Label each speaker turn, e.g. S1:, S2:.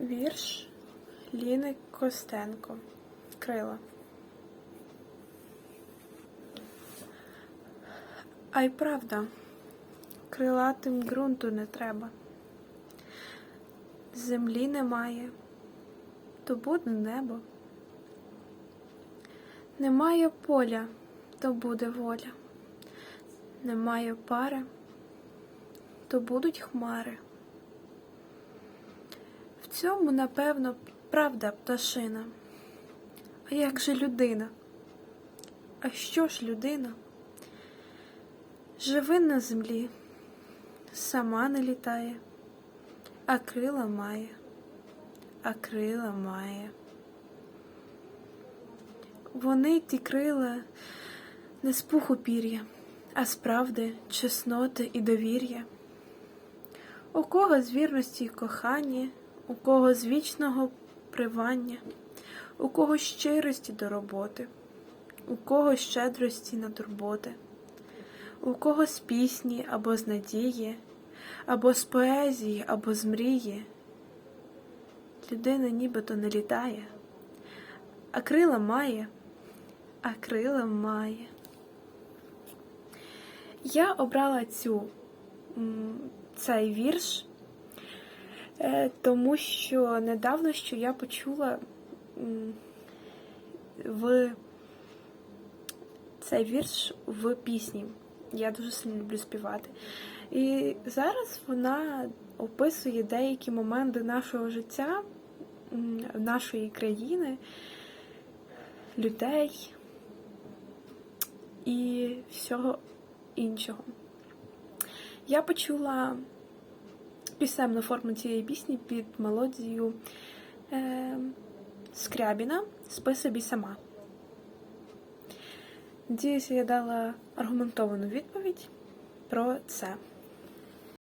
S1: Вірш Ліни Костенко. Крила. А й правда, крилатим ґрунту не треба. Землі немає, то буде небо. Немає поля, то буде воля. Немає пари, то будуть хмари. Цьому, напевно, правда пташина. А як же людина? А що ж людина? Живе на землі, сама не літає, а крила має, а крила має. Вони ті крила не з пуху пір'я, а з правди, чесноти і довір'я. У кого з вірності й кохання, у кого з вічного привання, у кого щирості до роботи, у кого щедрості на турботи, у кого з пісні або з надії, або з поезії, або з мрії. Людина нібито не літає, а крила має, а крила має. Я обрала цю, цей вірш, тому що недавно що я почула в цей вірш в пісні. Я дуже сильно люблю співати. І зараз вона описує деякі моменти нашого життя, нашої країни, людей і всього іншого. Я почула пісенну форму цієї пісні під мелодію е, Скрябіна «Спи собі сама. Надіюся, я дала аргументовану відповідь про це.